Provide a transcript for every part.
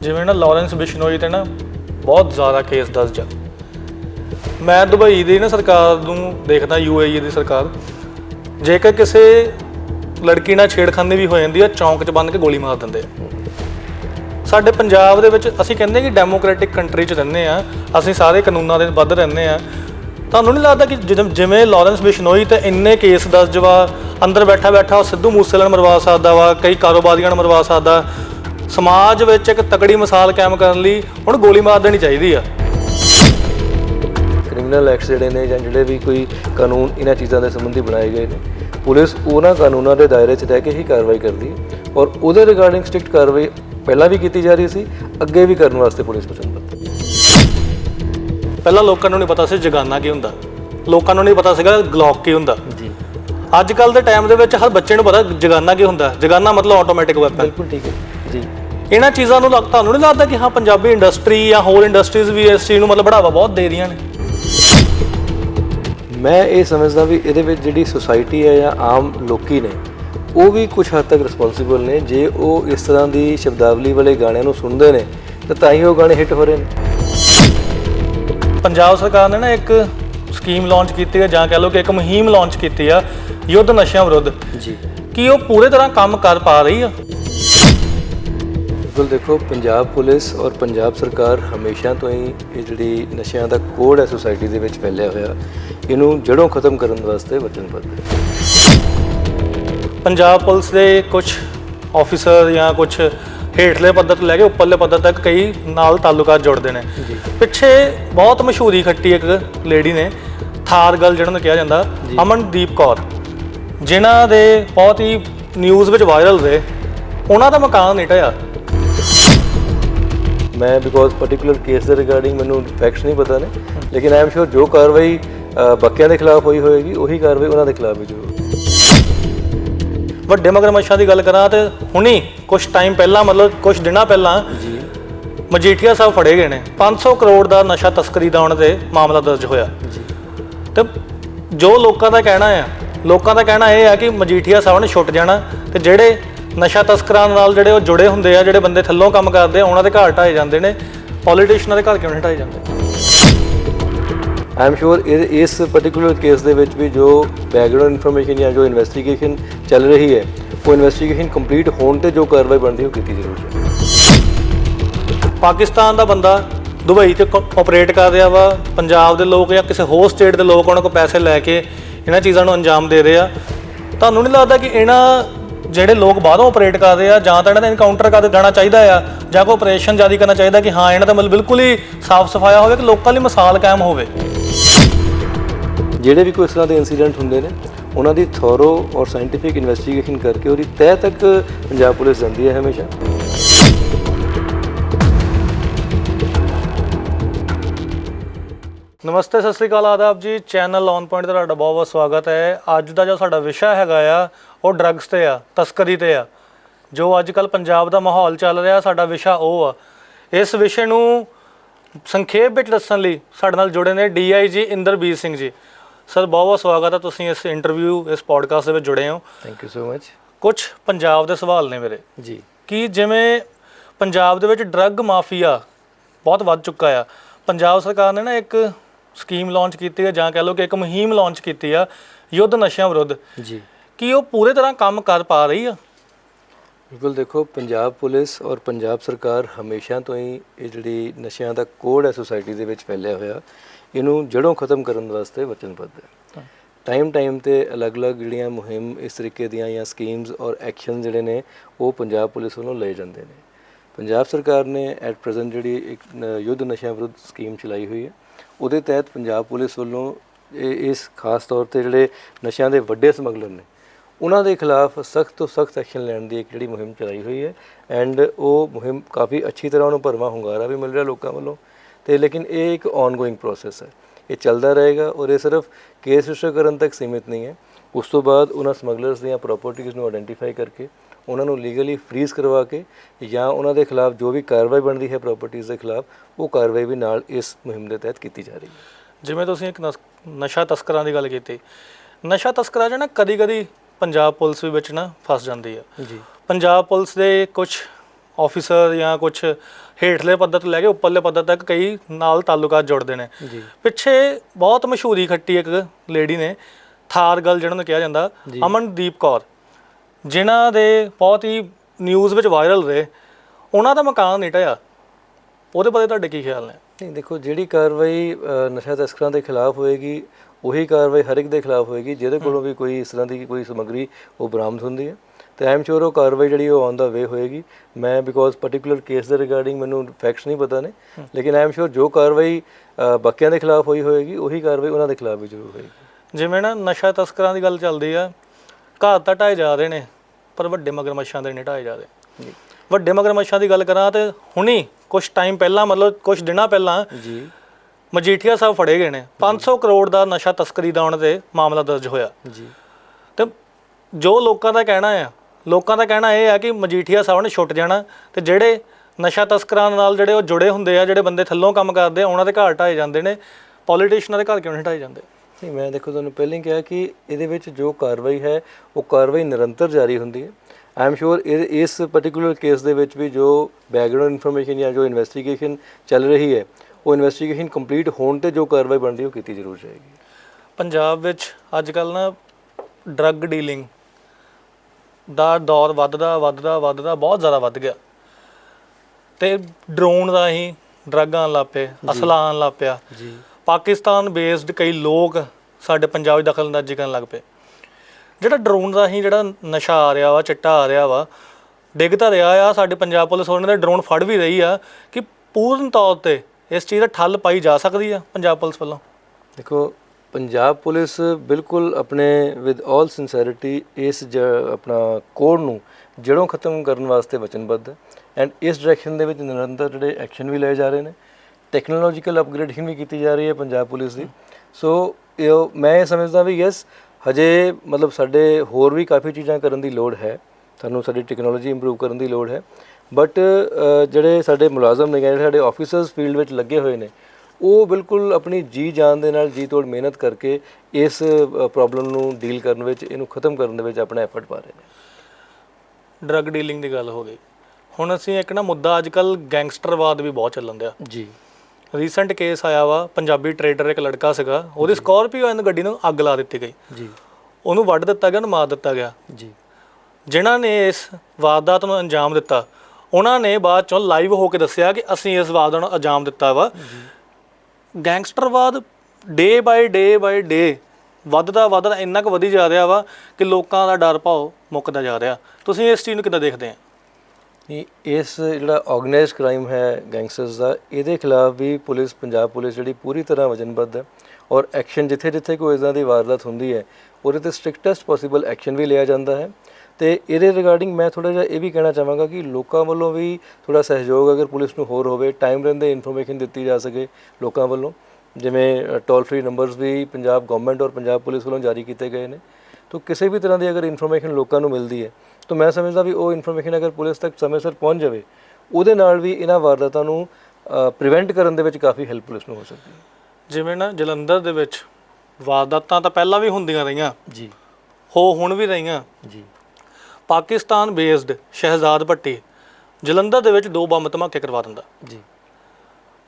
ਜਿਵੇਂ ਨਾ ਲਾਰੈਂਸ ਬਿਸ਼ਨੋਈ ਤੇ ਨਾ ਬਹੁਤ ਜ਼ਿਆਦਾ ਕੇਸ ਦਰਜ ਆ। ਮੈਂ ਦੁਬਈ ਦੀ ਨਾ ਸਰਕਾਰ ਨੂੰ ਦੇਖਦਾ ਯੂਏਈ ਦੀ ਸਰਕਾਰ। ਜੇਕਰ ਕਿਸੇ ਲੜਕੀ ਨਾਲ ਛੇੜਖਾਨੀ ਵੀ ਹੋ ਜਾਂਦੀ ਆ, ਚੌਂਕ 'ਚ ਬੰਨ ਕੇ ਗੋਲੀ ਮਾਰ ਦਿੰਦੇ ਆ। ਸਾਡੇ ਪੰਜਾਬ ਦੇ ਵਿੱਚ ਅਸੀਂ ਕਹਿੰਦੇ ਕਿ ਡੈਮੋਕ੍ਰੈਟਿਕ ਕੰਟਰੀ 'ਚ ਰਹਿੰਦੇ ਆ, ਅਸੀਂ ਸਾਰੇ ਕਾਨੂੰਨਾਂ ਦੇ ਵੱਧ ਰਹਿੰਦੇ ਆ। ਤੁਹਾਨੂੰ ਨਹੀਂ ਲੱਗਦਾ ਕਿ ਜਿਦ- ਜਿਵੇਂ ਲਾਰੈਂਸ ਬਿਸ਼ਨੋਈ ਤੇ ਇੰਨੇ ਕੇਸ ਦਰਜ ਵਾ, ਅੰਦਰ ਬੈਠਾ ਬੈਠਾ ਸਿੱਧੂ ਮੂਸੇਵਾਲਾ ਨੂੰ ਮਰਵਾ ਸਕਦਾ ਵਾ, ਕਈ ਕਾਰੋਬਾਰੀਆਂ ਨੂੰ ਮਰਵਾ ਸਕਦਾ ਸਮਾਜ ਵਿੱਚ ਇੱਕ ਤਕੜੀ ਮਿਸਾਲ ਕਾਇਮ ਕਰਨ ਲਈ ਹੁਣ ਗੋਲੀ ਮਾਰ ਦੇਣੀ ਚਾਹੀਦੀ ਆ। ਕ੍ਰਿਮੀਨਲ ਐਕਟ ਜਿਹੜੇ ਨੇ ਜਾਂ ਜਿਹੜੇ ਵੀ ਕੋਈ ਕਾਨੂੰਨ ਇਹਨਾਂ ਚੀਜ਼ਾਂ ਦੇ ਸੰਬੰਧੀ ਬਣਾਏ ਗਏ ਨੇ ਪੁਲਿਸ ਉਹਨਾਂ ਕਾਨੂੰਨਾਂ ਦੇ ਦਾਇਰੇ 'ਚ ਰਹਿ ਕੇ ਹੀ ਕਾਰਵਾਈ ਕਰਦੀ ਹੈ ਔਰ ਉਹਦੇ ਰਿਗਾਰਡਿੰਗ ਸਟ੍ਰਿਕਟ ਕਾਰਵਾਈ ਪਹਿਲਾਂ ਵੀ ਕੀਤੀ ਜਾ ਰਹੀ ਸੀ ਅੱਗੇ ਵੀ ਕਰਨ ਵਾਸਤੇ ਪੁਲਿਸ ਹੈ। ਪਹਿਲਾਂ ਲੋਕਾਂ ਨੂੰ ਨਹੀਂ ਪਤਾ ਸੀ ਜਗਾਨਾ ਕੀ ਹੁੰਦਾ। ਲੋਕਾਂ ਨੂੰ ਨਹੀਂ ਪਤਾ ਸੀਗਾ ਗਲੌਕ ਕੀ ਹੁੰਦਾ। ਜੀ। ਅੱਜ ਕੱਲ ਦੇ ਟਾਈਮ ਦੇ ਵਿੱਚ ਹਰ ਬੱਚੇ ਨੂੰ ਪਤਾ ਜਗਾਨਾ ਕੀ ਹੁੰਦਾ। ਜਗਾਨਾ ਮਤਲਬ ਆਟੋਮੈਟਿਕ ਵੈਪਨ ਬਿਲਕੁਲ ਠੀਕ ਹੈ। ਜੀ। ਇਹਨਾਂ ਚੀਜ਼ਾਂ ਨੂੰ ਲੱਗ ਤੁਹਾਨੂੰ ਨਹੀਂ ਲੱਗਦਾ ਕਿ ਹਾਂ ਪੰਜਾਬੀ ਇੰਡਸਟਰੀ ਜਾਂ ਹੋਰ ਇੰਡਸਟਰੀਜ਼ ਵੀ ਇਸ ਚੀਜ਼ ਨੂੰ ਮਤਲਬ ਬੜਾਵਾ ਬਹੁਤ ਦੇ ਰਹੀਆਂ ਨੇ? ਮੈਂ ਇਹ ਸਮਝਦਾ ਵੀ ਇਹਦੇ ਵਿੱਚ ਜਿਹੜੀ ਸੁਸਾਇਟੀ ਹੈ ਜਾਂ ਆਮ ਲੋਕੀ ਨੇ ਉਹ ਵੀ ਕੁਝ ਹੱਦ ਤੱਕ ਰਿਸਪੌਂਸਿਬਲ ਨੇ। ਜੇ ਉਹ ਇਸ ਤਰ੍ਹਾਂ ਦੀ ਸ਼ਬਦਾਵਲੀ ਵਾਲੇ ਗਾਣਿਆਂ ਨੂੰ ਸੁਣਦੇ ਨੇ ਤਾਂ ਤਾਂ ਹੀ ਉਹ ਗਾਣੇ ਹਿੱਟ ਹੋ ਰਹੇ ਨੇ। ਪੰਜਾਬ ਸਰਕਾਰ ਨੇ ਨਾ ਇੱਕ ਸਕੀਮ ਲਾਂਚ ਕੀਤੀ ਹੈ ਜਾਂ ਕਹ ਲਓ ਕਿ ਇੱਕ ਮੁਹਿੰਮ ਲਾਂਚ ਕੀਤੀ ਆ ਯੁੱਧ ਨਸ਼ਿਆਂ ਵਿਰੁੱਧ। ਜੀ। ਕੀ ਉਹ ਪੂਰੇ ਤਰ੍ਹਾਂ ਕੰਮ ਕਰ ਪਾ ਰਹੀ ਆ? ਬਿਲਕੁਲ ਦੇਖੋ ਪੰਜਾਬ ਪੁਲਿਸ ਔਰ ਪੰਜਾਬ ਸਰਕਾਰ ਹਮੇਸ਼ਾ ਤੋਂ ਹੀ ਇਹ ਜਿਹੜੀ ਨਸ਼ਿਆਂ ਦਾ ਕੋਡ ਹੈ ਸੋਸਾਇਟੀ ਦੇ ਵਿੱਚ ਫੈਲਿਆ ਹੋਇਆ ਇਹਨੂੰ ਜੜੋਂ ਖਤਮ ਕਰਨ ਵਾਸਤੇ ਵਚਨਬੱਧ ਹੈ। ਪੰਜਾਬ ਪੁਲਿਸ ਦੇ ਕੁਝ ਆਫੀਸਰ ਜਾਂ ਕੁਝ ਹੇਠਲੇ ਪੱਧਰ ਤੋਂ ਲੈ ਕੇ ਉੱਪਰਲੇ ਪੱਧਰ ਤੱਕ ਕਈ ਨਾਲ ਤਾਲੁਕਾਤ ਜੁੜਦੇ ਨੇ। ਪਿੱਛੇ ਬਹੁਤ ਮਸ਼ਹੂਰੀ ਖੱਟੀ ਇੱਕ ਲੇਡੀ ਨੇ ਥਾਰ ਗਰਲ ਜਿਹਨਾਂ ਨੂੰ ਕਿਹਾ ਜਾਂਦਾ ਅਮਨਦੀਪ ਕੌਰ। ਜਿਨ੍ਹਾਂ ਦੇ ਬਹੁਤ ਹੀ ਨਿਊਜ਼ ਵਿੱਚ ਵਾਇਰਲ ਰਹੇ ਉਹਨਾਂ ਦਾ ਮਕਾਨ ਨਹੀਂ ਢਹਿਆ ਮੈਂ ਬਿਕੋਜ਼ ਪਾਰਟਿਕੂਲਰ ਕੇਸ ਦੇ ਰਿਗਾਰਡਿੰਗ ਮੈਨੂੰ ਫੈਕਟਸ ਨਹੀਂ ਪਤਾ ਨੇ ਲੇਕਿਨ ਆਈ ਐਮ ਸ਼ੋਰ ਜੋ ਕਾਰਵਾਈ ਬੱਕਿਆਂ ਦੇ ਖਿਲਾਫ ਹੋਈ ਹੋਏਗੀ ਉਹੀ ਕਾਰਵਾਈ ਉਹਨਾਂ ਦੇ ਖਿਲਾਫ ਵੀ ਜ਼ਰੂਰ ਵੱਡੇ ਮਗਰਮੱਛਾਂ ਦੀ ਗੱਲ ਕਰਾਂ ਤੇ ਹੁਣੀ ਕੁਝ ਟਾਈਮ ਪਹਿਲਾਂ ਮਤਲਬ ਕੁਝ ਦਿਨਾਂ ਪਹਿਲਾਂ ਜੀ। ਮਜੀਠੀਆ ਸਾਹਿਬ ਫੜੇ ਗਏ ਨੇ। 500 ਕਰੋੜ ਦਾ ਨਸ਼ਾ ਤਸਕਰੀ ਦਾ ਉਹਨਾਂ ਤੇ ਮਾਮਲਾ ਦਰਜ ਹੋਇਆ। ਜੀ। ਤੇ ਜੋ ਲੋਕਾਂ ਦਾ ਕਹਿਣਾ ਆ ਲੋਕਾਂ ਦਾ ਕਹਿਣਾ ਇਹ ਆ ਕਿ ਮਜੀਠੀਆ ਸਾਹਿਬ ਨੇ ਛੁੱਟ ਜਾਣਾ ਤੇ ਜਿਹੜੇ ਨਸ਼ਾ ਤਸਕਰਾਂ ਨਾਲ ਜਿਹੜੇ ਉਹ ਜੁੜੇ ਹੁੰਦੇ ਆ ਜਿਹੜੇ ਬੰਦੇ ਥੱਲੋਂ ਕੰਮ ਕਰਦੇ ਆ ਉਹਨਾਂ ਦੇ ਘਰ ਢਾਏ ਜਾਂਦੇ ਨੇ ਪੋਲੀਟੀਸ਼ੀਅਨਾਂ ਦੇ ਘਰ ਕਿਉਂ ਨਹੀਂ ਢਾਏ ਜਾਂਦੇ? ਆਈ ਐਮ ਸ਼ੋਰ ਇਸ ਪਾਰਟਿਕੂਲਰ ਕੇਸ ਦੇ ਵਿੱਚ ਵੀ ਜੋ ਬੈਕਗ੍ਰਾਉਂਡ ਇਨਫੋਰਮੇਸ਼ਨ ਜਾਂ ਜੋ ਇਨਵੈਸਟੀਗੇਸ਼ਨ ਚੱਲ ਰਹੀ ਹੈ ਉਹ ਇਨਵੈਸਟੀਗੇਸ਼ਨ ਕੰਪਲੀਟ ਹੋਣ ਤੇ ਜੋ ਕਾਰਵਾਈ ਬਣਦੀ ਹੈ ਉਹ ਕੀਤੀ ਜ਼ਰੂਰ ਹੈ ਪਾਕਿਸਤਾਨ ਦਾ ਬੰਦਾ ਦੁਬਈ ਤੇ ਆਪਰੇਟ ਕਰ ਰਿਹਾ ਵਾ ਪੰਜਾਬ ਦੇ ਲੋਕ ਜਾਂ ਕਿਸੇ ਹੋਰ ਸਟੇਟ ਦੇ ਲੋਕ ਉਹਨਾਂ ਕੋਲ ਪੈਸੇ ਲੈ ਕੇ ਇਹਨਾਂ ਚੀਜ਼ਾਂ ਨੂੰ ਅੰਜਾਮ ਦੇ ਰਹੇ ਆ। ਤੁਹਾਨੂੰ ਨਹੀਂ ਲੱਗਦਾ ਕਿ ਇਹਨਾਂ ਜਿਹੜੇ ਲੋਕ ਬਾਹਰੋਂ ਆਪਰੇਟ ਕਰ ਰਹੇ ਆ ਜਾਂ ਤਾਂ ਇਹਨਾਂ ਦਾ ਇਨਕਾਊਂਟਰ ਕਰ ਦੇਣਾ ਚਾਹੀਦਾ ਆ ਜਾਂ ਕੋਈ ਆਪਰੇਸ਼ਨ ਜਾਰੀ ਕਰਨਾ ਚਾਹੀਦਾ ਕਿ ਹਾਂ ਇਹਨਾਂ ਦਾ ਮਤਲਬ ਬਿਲਕੁਲ ਹੀ ਸਾਫ਼ ਸਫਾਇਆ ਹੋਵੇ ਕਿ ਲੋਕਾਂ ਲਈ ਮਿਸਾਲ ਕਾਇਮ ਹੋਵੇ। ਜਿਹੜੇ ਵੀ ਕੋਈ ਇਸ ਤਰ੍ਹਾਂ ਦੇ ਇਨਸੀਡੈਂਟ ਹੁੰਦੇ ਨੇ ਉਹਨਾਂ ਦੀ ਥੋਰੋ ਔਰ ਸਾਇੰਟੀਫਿਕ ਇਨਵੈਸਟੀਗੇਸ਼ਨ ਕਰਕੇ ਉਹਦੀ ਤਹਿ ਤੱਕ ਪੰਜਾਬ ਪੁਲਿਸ ਜਾਂਦੀ ਹੈ ਹਮੇਸ਼ਾ। ਨਮਸਤੇ ਸਤਿ ਸ੍ਰੀ ਅਕਾਲ ਆਦਾਬ ਜੀ। ਚੈਨਲ ਔਨ ਪੁਆਇੰਟ ਤੇ ਤੁਹਾਡਾ ਬਹੁਤ ਬਹੁਤ ਸਵਾਗਤ ਹੈ। ਅੱਜ ਦਾ ਜੋ ਸਾਡਾ ਵਿਸ਼ਾ ਹੈਗਾ ਆ ਉਹ ਡਰੱਗਸ ਤੇ ਆ ਤਸਕਰੀ ਤੇ ਆ। ਜੋ ਅੱਜ ਕੱਲ ਪੰਜਾਬ ਦਾ ਮਾਹੌਲ ਚੱਲ ਰਿਹਾ ਸਾਡਾ ਵਿਸ਼ਾ ਉਹ ਆ। ਇਸ ਵਿਸ਼ੇ ਨੂੰ ਸੰਖੇਪ ਵਿੱਚ ਦੱਸਣ ਲਈ ਸਾਡੇ ਨਾਲ ਜੁੜੇ ਨੇ ਡੀਆਈਜੀ ਇੰਦਰਬੀਰ ਸਿੰਘ ਜੀ। ਸਰ ਬਹੁਤ ਬਹੁਤ ਸਵਾਗਤ ਹੈ ਤੁਸੀਂ ਇਸ ਇੰਟਰਵਿਊ ਇਸ ਪੋਡਕਾਸਟ ਦੇ ਵਿੱਚ ਜੁੜੇ ਹੋ। ਥੈਂਕ ਯੂ ਸੋ ਮਚ ਕੁਝ ਪੰਜਾਬ ਦੇ ਸਵਾਲ ਨੇ ਮੇਰੇ। ਜੀ। ਕਿ ਜਿਵੇਂ ਪੰਜਾਬ ਦੇ ਵਿੱਚ ਡਰੱਗ ਮਾਫੀਆ ਬਹੁਤ ਵੱਧ ਚੁੱਕਾ ਆ ਪੰਜਾਬ ਸਰਕਾਰ ਨੇ ਨਾ ਇੱਕ ਸਕੀਮ ਲਾਂਚ ਕੀਤੀ ਹੈ ਜਾਂ ਕਹ ਲਓ ਕਿ ਇੱਕ ਮੁਹਿੰਮ ਲਾਂਚ ਕੀਤੀ ਆ ਯੁੱਧ ਨਸ਼ਿਆਂ ਵਿਰੁੱਧ। ਜੀ। ਕੀ ਉਹ ਪੂਰੇ ਤਰ੍ਹਾਂ ਕੰਮ ਕਰ ਪਾ ਰਹੀ ਆ? ਬਿਲਕੁਲ ਦੇਖੋ ਪੰਜਾਬ ਪੁਲਿਸ ਔਰ ਪੰਜਾਬ ਸਰਕਾਰ ਹਮੇਸ਼ਾ ਤੋਂ ਹੀ ਇਹ ਜਿਹੜੀ ਨਸ਼ਿਆਂ ਦਾ ਕੋਡ ਹੈ ਸੋਸਾਇਟੀ ਦੇ ਵਿੱਚ ਫੈਲਿਆ ਹੋਇਆ ਇਹਨੂੰ ਜੜੋਂ ਖਤਮ ਕਰਨ ਵਾਸਤੇ ਵਚਨਬੱਧ ਹੈ। ਟਾਈਮ ਟਾਈਮ ਤੇ ਅਲੱਗ-ਅਲੱਗ ਜਿਹੜੀਆਂ ਮੁਹਿੰਮ ਇਸ ਤਰੀਕੇ ਦੀਆਂ ਜਾਂ ਸਕੀਮਸ ਔਰ ਐਕਸ਼ਨ ਜਿਹੜੇ ਨੇ ਉਹ ਪੰਜਾਬ ਪੁਲਿਸ ਵੱਲੋਂ ਲਏ ਜਾਂਦੇ ਨੇ। ਪੰਜਾਬ ਸਰਕਾਰ ਨੇ ਐਟ ਪ੍ਰੈਜ਼ੈਂਟ ਜਿਹੜੀ ਇੱਕ ਯੁੱਧ ਨਸ਼ਿਆਂ ਵਿਰੁੱਧ ਸਕੀਮ ਚਲਾਈ ਹੋਈ ਹੈ ਉਹਦੇ ਤਹਿਤ ਪੰਜਾਬ ਪੁਲਿਸ ਵੱਲੋਂ ਇਹ- ਇਸ ਖਾਸ ਤੌਰ ਤੇ ਜਿਹੜੇ ਨਸ਼ਿਆਂ ਦੇ ਵੱਡੇ ਸਮਗਲਰ ਨੇ ਉਹਨਾਂ ਦੇ ਖਿਲਾਫ ਸਖਤ ਤੋਂ ਸਖਤ ਐਕਸ਼ਨ ਲੈਣ ਦੀ ਇੱਕ ਜਿਹੜੀ ਮੁਹਿੰਮ ਚਲਾਈ ਹੋਈ ਹੈ ਐਂਡ ਉਹ ਮੁਹਿੰਮ ਕਾਫੀ ਅੱਛੀ ਤਰ੍ਹਾਂ ਉਹਨੂੰ ਭਰਵਾਂ ਹੁੰਗਾਰਾ ਵੀ ਮਿਲ ਰਿਹਾ ਲੋਕਾਂ ਵੱਲੋਂ ਤੇ ਲੇਕਿਨ ਇਹ ਇੱਕ ਆਨਗੋਇੰਗ ਪ੍ਰੋਸੈਸ ਹੈ। ਇਹ ਚੱਲਦਾ ਰਹੇਗਾ ਔਰ ਇਹ ਸਿਰਫ ਕੇਸ ਰਜਿਸਟਰ ਕਰਨ ਤੱਕ ਸੀਮਿਤ ਨਹੀਂ ਹੈ। ਉਸ ਤੋਂ ਬਾਅਦ ਉਹਨਾਂ ਸਮਗਲਰਸ ਦੀਆਂ ਪ੍ਰਾਪਰਟੀਆਂ ਨੂੰ ਆਇਡੈਂਟੀਫਾਈ ਕਰਕੇ ਉਹਨਾਂ ਨੂੰ ਲੀਗਲੀ ਫ੍ਰੀਜ਼ ਕਰਵਾ ਕੇ ਜਾਂ ਉਹਨਾਂ ਦੇ ਖਿਲਾਫ ਜੋ ਵੀ ਕਾਰਵਾਈ ਬਣਦੀ ਹੈ ਪ੍ਰਾਪਰਟੀਆਂ ਦੇ ਖਿਲਾਫ, ਉਹ ਕਾਰਵਾਈ ਵੀ ਨਾਲ ਇਸ ਮੁਹਿੰਮ ਦੇ ਤਹਿਤ ਕੀਤੀ ਜਾ ਰਹੀ ਹੈ। ਜਿਵੇਂ ਤੁਸੀਂ ਇੱਕ ਨਸ਼ਾ ਤਸਕਰਾਂ ਦੀ ਗੱਲ ਕੀਤੀ। ਨਸ਼ਾ ਤਸਕਰਾਂ ਜਿਹੜਾ ਕਦੀ ਕਦੀ ਪੰਜਾਬ ਪੁਲਿਸ ਵੀ ਵਿੱਚ ਨਾ ਫਸ ਜਾਂਦੀ ਆ। ਜੀ। ਪੰਜਾਬ ਪੁਲਿਸ ਦੇ ਕੁਝ ਆਫੀਸਰ ਜਾਂ ਕੁਝ ਹੇਠਲੇ ਪੱਧਰ ਤੋਂ ਲੈ ਕੇ ਉੱਪਰਲੇ ਪੱਧਰ ਤੱਕ ਕਈ ਨਾਲ ਤਾਲੁਕਾਤ ਜੁੜਦੇ ਨੇ। ਜੀ। ਪਿੱਛੇ ਬਹੁਤ ਮਸ਼ਹੂਰੀ ਖੱਟੀ ਇੱਕ ਲੇਡੀ ਨੇ ਥਾਰ ਗਰਲ ਜਿਹਨਾਂ ਨੂੰ ਕਿਹਾ ਜਾਂਦਾ ਅਮਨਦੀਪ ਕੌਰ। ਜਿਨ੍ਹਾਂ ਦੇ ਬਹੁਤ ਹੀ ਨਿਊਜ਼ ਵਿੱਚ ਵਾਇਰਲ ਰਹੇ। ਉਹਨਾਂ ਦਾ ਮਕਾਨ ਨਹੀਂ ਢਹਿਆ। ਉਹਦੇ ਬਾਰੇ ਤੁਹਾਡੇ ਕੀ ਖਿਆਲ ਨੇ? ਨਹੀਂ ਦੇਖੋ ਜਿਹੜੀ ਕਾਰਵਾਈ ਨਸ਼ਾ ਤਸਕਰਾਂ ਦੇ ਖਿਲਾਫ ਹੋਏਗੀ ਉਹੀ ਕਾਰਵਾਈ ਹਰ ਇੱਕ ਦੇ ਖਿਲਾਫ ਹੋਏਗੀ ਜਿਹਦੇ ਕੋਲੋਂ ਵੀ ਕੋਈ ਇਸ ਤਰ੍ਹਾਂ ਦੀ ਕੋਈ ਸਮੱਗਰੀ ਉਹ ਬਰਾਮਦ ਹੁੰਦੀ ਹੈ। ਤੇ ਆਈ ਐਮ ਸ਼ੋਰ ਉਹ ਕਾਰਵਾਈ ਜਿਹੜੀ ਉਹ ਔਨ ਦਾ ਵੇ ਹੋਏਗੀ। ਮੈਂ ਬਿਕੋਜ਼ ਪਾਰਟਿਕੂਲਰ ਕੇਸ ਦੇ ਰਿਗਾਰਡਿੰਗ ਮੈਨੂੰ ਫੈਕਟਸ ਨਹੀਂ ਪਤਾ ਨੇ ਲੇਕਿਨ ਆਈ ਐਮ ਸ਼ੋਰ ਜੋ ਕਾਰਵਾਈ ਬਾਕੀਆਂ ਦੇ ਖਿਲਾਫ ਹੋਈ ਹੋਏਗੀ ਉਹੀ ਕਾਰਵਾਈ ਉਹਨਾਂ ਦੇ ਖਿਲਾਫ ਵੀ ਜ਼ਰੂਰ ਹੋਏਗੀ। ਜਿਵੇਂ ਨਾ ਨਸ਼ਾ ਤਸਕਰਾਂ ਦੀ ਗੱਲ ਚੱਲਦੀ ਆ ਘਰ ਤਾਂ ਢਾਏ ਜਾ ਰਹੇ ਨੇ ਪਰ ਵੱਡੇ ਮਗਰਮੱਛਾਂ ਦੇ ਨਹੀਂ ਢਾਏ ਜਾ ਰਹੇ। ਵੱਡੇ ਮਗਰਮੱਛਾਂ ਦੀ ਗੱਲ ਕਰਾਂ ਤੇ ਹੁਣੀ ਕੁਝ ਟਾਈਮ ਪਹਿਲਾਂ ਮਤਲਬ ਕੁਝ ਦਿਨਾਂ ਪਹਿਲਾਂ ਜੀ। ਮਜੀਠੀਆ ਸਾਹਿਬ ਫੜੇ ਗਏ ਨੇ। 500 ਕਰੋੜ ਦਾ ਨਸ਼ਾ ਤਸਕਰੀ ਦਾ ਉਹਨਾਂ ਤੇ ਮਾਮਲਾ ਦਰਜ ਹੋਇਆ। ਜੀ। ਤੇ ਜੋ ਲੋਕਾਂ ਦਾ ਕਹਿਣਾ ਆ ਲੋਕਾਂ ਦਾ ਕਹਿਣਾ ਇਹ ਆ ਕਿ ਮਜੀਠੀਆ ਸਾਹਿਬ ਨੇ ਛੁੱਟ ਜਾਣਾ ਤੇ ਜਿਹੜੇ ਨਸ਼ਾ ਤਸਕਰਾਂ ਨਾਲ ਜਿਹੜੇ ਉਹ ਜੁੜੇ ਹੁੰਦੇ ਆ ਜਿਹੜੇ ਬੰਦੇ ਥੱਲੋਂ ਕੰਮ ਕਰਦੇ ਆ ਉਹਨਾਂ ਦੇ ਘਰ ਢਾਏ ਜਾਂਦੇ ਨੇ ਪੋਲੀਟੀਸ਼ੀਅਨਾਂ ਦੇ ਘਰ ਕਿਉਂ ਨਹੀਂ ਢਾਏ ਜਾਂਦੇ? ਨਹੀਂ ਮੈਂ ਦੇਖੋ ਤੁਹਾਨੂੰ ਪਹਿਲਾਂ ਹੀ ਕਿਹਾ ਕਿ ਇਹਦੇ ਵਿੱਚ ਜੋ ਕਾਰਵਾਈ ਹੈ ਉਹ ਕਾਰਵਾਈ ਨਿਰੰਤਰ ਜਾਰੀ ਹੁੰਦੀ ਹੈ। ਆਈ ਐਮ ਸ਼ੋਰ ਇਸ ਪਾਰਟਿਕੂਲਰ ਕੇਸ ਦੇ ਵਿੱਚ ਵੀ ਜੋ ਬੈਕਗ੍ਰਾਉਂਡ ਇਨਫੋਰਮੇਸ਼ਨ ਜਾਂ ਜੋ ਇਨਵੈਸਟੀਗੇਸ਼ਨ ਚੱਲ ਰਹੀ ਹੈ ਉਹ ਇਨਵੈਸਟੀਗੇਸ਼ਨ ਕੰਪਲੀਟ ਹੋਣ ਤੇ ਜੋ ਕਾਰਵਾਈ ਬਣਦੀ ਹੈ ਉਹ ਕੀਤੀ ਜ਼ਰੂਰ ਜਾਏਗੀ। ਪੰਜਾਬ ਵਿੱਚ ਅੱਜ ਕੱਲ ਨਾ ਡਰੱਗ ਡੀਲਿੰਗ ਦਾ ਦੌਰ ਵੱਧਦਾ ਵੱਧਦਾ ਵੱਧਦਾ ਬਹੁਤ ਜ਼ਿਆਦਾ ਵੱਧ ਗਿਆ। ਤੇ ਡਰੋਨ ਦਾ ਹੀ ਡਰੱਗ ਪਏ ਅਸਲਾ ਆਉਣ ਲੱਗ ਪਿਆ। ਜੀ। ਪਾਕਿਸਤਾਨ ਬੇਸਡ ਕਈ ਲੋਕ ਸਾਡੇ ਪੰਜਾਬ ਵਿੱਚ ਦਖਲਅੰਦਾਜ਼ੀ ਕਰਨ ਲੱਗ ਪਏ। ਜਿਹੜਾ ਡਰੋਨ ਰਾਹੀਂ ਜਿਹੜਾ ਨਸ਼ਾ ਆ ਰਿਹਾ ਵਾ ਚਿੱਟਾ ਆ ਰਿਹਾ ਵਾ ਡਿੱਗ ਤਾਂ ਰਿਹਾ ਆ ਸਾਡੇ ਪੰਜਾਬ ਪੁਲਿਸ ਉਹਨਾਂ ਦੇ ਡਰੋਨ ਫੜ ਵੀ ਰਹੀ ਆ ਕਿ ਪੂਰਨ ਤੌਰ ਤੇ ਇਸ ਚੀਜ਼ ਦਾ ਠੱਲ ਪਾਈ ਜਾ ਸਕਦੀ ਆ ਪੰਜਾਬ ਪੁਲਿਸ ਵੱਲੋਂ? ਦੇਖੋ, ਪੰਜਾਬ ਪੁਲਿਸ ਬਿਲਕੁਲ ਆਪਣੇ ਵਿਦ ਆਲ ਸਿੰਸੈਰਿਟੀ ਇਸ ਜ- ਆਪਣਾ ਕੋਡ ਨੂੰ ਜੜੋਂ ਖਤਮ ਕਰਨ ਵਾਸਤੇ ਵਚਨਬੱਧ ਹੈ ਐਂਡ ਇਸ ਡਾਇਰੈਕਸ਼ਨ ਦੇ ਵਿੱਚ ਨਿਰੰਤਰ ਜਿਹੜੇ ਐਕਸ਼ਨ ਵੀ ਲਏ ਜਾ ਰਹੇ ਨੇ ਟੈਕਨੋਲੋਜੀਕਲ ਅਪਗ੍ਰੇਡੇਸ਼ਨ ਵੀ ਕੀਤੀ ਜਾ ਰਹੀ ਹੈ ਪੰਜਾਬ ਪੁਲਿਸ ਦੀ। ਸੋ ਇਹ ਮੈਂ ਇਹ ਸਮਝਦਾ ਵੀ ਯੈਸ ਹਜੇ ਮਤਲਬ ਸਾਡੇ ਹੋਰ ਵੀ ਕਾਫੀ ਚੀਜ਼ਾਂ ਕਰਨ ਦੀ ਲੋੜ ਹੈ ਸਾਨੂੰ ਸਾਡੀ ਟੈਕਨੋਲੋਜੀ ਇੰਪਰੂਵ ਕਰਨ ਦੀ ਲੋੜ ਹੈ। ਬਟ ਜਿਹੜੇ ਸਾਡੇ ਮੁਲਾਜ਼ਮ ਨੇ ਜਿਹੜੇ ਸਾਡੇ ਆਫੀਸਰਸ ਫੀਲਡ ਵਿੱਚ ਲੱਗੇ ਹੋਏ ਨੇ ਉਹ ਬਿਲਕੁਲ ਆਪਣੀ ਜੀ ਜਾਨ ਦੇ ਨਾਲ ਜੀ ਤੋੜ ਮਿਹਨਤ ਕਰਕੇ ਇਸ ਪ੍ਰੋਬਲਮ ਨੂੰ ਡੀਲ ਕਰਨ ਵਿੱਚ ਇਹਨੂੰ ਖਤਮ ਕਰਨ ਦੇ ਵਿੱਚ ਆਪਣਾ ਐਫਰਟ ਪਾ ਰਹੇ ਨੇ। ਡਰੱਗ ਡੀਲਿੰਗ ਦੀ ਗੱਲ ਹੋ ਗਈ। ਹੁਣ ਅਸੀਂ ਇੱਕ ਨਾ ਮੁੱਦਾ ਅੱਜ ਕੱਲ ਗੈਂਗਸਟਰਵਾਦ ਵੀ ਬਹੁਤ ਚੱਲਣ ਦਿਆ। ਜੀ। ਰੀਸੈਂਟ ਕੇਸ ਆਇਆ ਵਾ ਪੰਜਾਬੀ ਟਰੇਡਰ ਇੱਕ ਲੜਕਾ ਸੀਗਾ ਉਹਦੀ ਸਕਾਰਪੀਓ ਐਨ ਗੱਡੀ ਨੂੰ ਅੱਗ ਲਾ ਦਿੱਤੀ ਗਈ। ਜੀ। ਉਹਨੂੰ ਵੱਢ ਦਿੱਤਾ ਗਿਆ ਉਹਨੂੰ ਮਾਰ ਦਿੱਤਾ ਗਿਆ। ਜੀ। ਜਿਨ੍ਹਾਂ ਨੇ ਇਸ ਵਾਰਦਾਤ ਨੂੰ ਅੰਜਾਮ ਦਿੱਤਾ ਉਹਨਾਂ ਨੇ ਬਾਅਦ ਚੋਂ ਲਾਈਵ ਹੋ ਕੇ ਦੱਸਿਆ ਕਿ ਅਸੀਂ ਇਸ ਵਾਦ ਨੂੰ ਅੰਜਾਮ ਦਿੱਤਾ ਵਾ। ਗੈਂਗਸਟਰਵਾਦ ਡੇ ਬਾਈ ਡੇ ਬਾਈ ਡੇ ਵੱਧਦਾ ਵੱਧਦਾ ਇੰਨਾ ਕੁ ਵਧੀ ਜਾ ਰਿਹਾ ਵਾ ਕਿ ਲੋਕਾਂ ਦਾ ਡਰ ਭਾਉ ਮੁੱਕਦਾ ਜਾ ਰਿਹਾ। ਤੁਸੀਂ ਇਸ ਚੀਜ਼ ਨੂੰ ਕਿੱਦਾਂ ਦੇਖਦੇ ਆ? ਇਹ ਇਸ ਜਿਹੜਾ ਆਰਗੇਨਾਈਜ਼ਡ ਕ੍ਰਾਈਮ ਹੈ ਗੈਂਗਸਟਰਸ ਦਾ, ਇਹਦੇ ਖਿਲਾਫ ਵੀ ਪੁਲਿਸ, ਪੰਜਾਬ ਪੁਲਿਸ ਜਿਹੜੀ ਪੂਰੀ ਤਰ੍ਹਾਂ ਵਚਨਬੱਧ ਹੈ ਔਰ ਐਕਸ਼ਨ ਜਿੱਥੇ ਜਿੱਥੇ ਕੋਈ ਇਦਾਂ ਦੀ ਵਾਰਦਾਤ ਹੁੰਦੀ ਹੈ, ਉਹਦੇ ਤੇ ਸਟ੍ਰਿਕਟੈਸਟ ਪੋਸੀਬਲ ਐਕਸ਼ਨ ਵੀ ਲਿਆ ਜਾਂਦਾ ਹੈ। ਤੇ ਇਹਦੇ ਰਿਗਾਰਡਿੰਗ ਮੈਂ ਥੋੜਾ ਜਿਹਾ ਇਹ ਵੀ ਕਹਿਣਾ ਚਾਹਾਂਗਾ ਕਿ ਲੋਕਾਂ ਵੱਲੋਂ ਵੀ ਥੋੜਾ ਸਹਿਯੋਗ ਅਗਰ ਪੁਲਿਸ ਨੂੰ ਹੋਰ ਹੋਵੇ ਟਾਈਮ ਰਹਿੰਦੇ ਇਨਫੋਰਮੇਸ਼ਨ ਦਿੱਤੀ ਜਾ ਸਕੇ ਲੋਕਾਂ ਵੱਲੋਂ। ਜਿਵੇਂ ਟੋਲ ਫ੍ਰੀ ਨੰਬਰਸ ਵੀ ਪੰਜਾਬ ਗਵਰਨਮੈਂਟ ਔਰ ਪੰਜਾਬ ਪੁਲਿਸ ਵੱਲੋਂ ਜਾਰੀ ਕੀਤੇ ਗਏ ਨੇ। ਤਾਂ ਕਿਸੇ ਵੀ ਤਰ੍ਹਾਂ ਦੀ ਅਗਰ ਇਨਫੋਰਮੇਸ਼ਨ ਲੋਕਾਂ ਨੂੰ ਮਿਲਦੀ ਹੈ ਤਾਂ ਮੈਂ ਸਮਝਦਾ ਵੀ ਉਹ ਇਨਫੋਰਮੇਸ਼ਨ ਅਗਰ ਪੁਲਿਸ ਤੱਕ ਸਮੇਂ ਸਿਰ ਪਹੁੰਚ ਜਾਵੇ ਉਹਦੇ ਨਾਲ ਵੀ ਇਹਨਾਂ ਵਾਰਦਾਤਾਂ ਨੂੰ ਪ੍ਰੀਵੈਂਟ ਕਰਨ ਦੇ ਵਿੱਚ ਕਾਫੀ ਹੈਲਪ ਪੁਲਿਸ ਨੂੰ ਹੋ ਸਕਦੀ ਹੈ। ਜਿਵੇਂ ਨਾ ਜਲੰਧਰ ਦੇ ਵਿੱਚ ਵਾਰਦਾਤਾਂ ਤਾਂ ਪਹਿਲਾਂ ਵੀ ਹੁੰਦੀਆਂ ਰਹੀਆਂ। ਜੀ। ਹੋ ਹੁਣ ਵੀ ਰਹੀਆਂ। ਜੀ। ਪਾਕਿਸਤਾਨ ਬੇਸਡ ਸ਼ਹਿਜ਼ਾਦ ਭੱਟੀ ਜਲੰਧਰ ਦੇ ਵਿੱਚ ਦੋ ਬੰਬ ਧਮਾਕੇ ਕਰਵਾ ਦਿੰਦਾ। ਜੀ।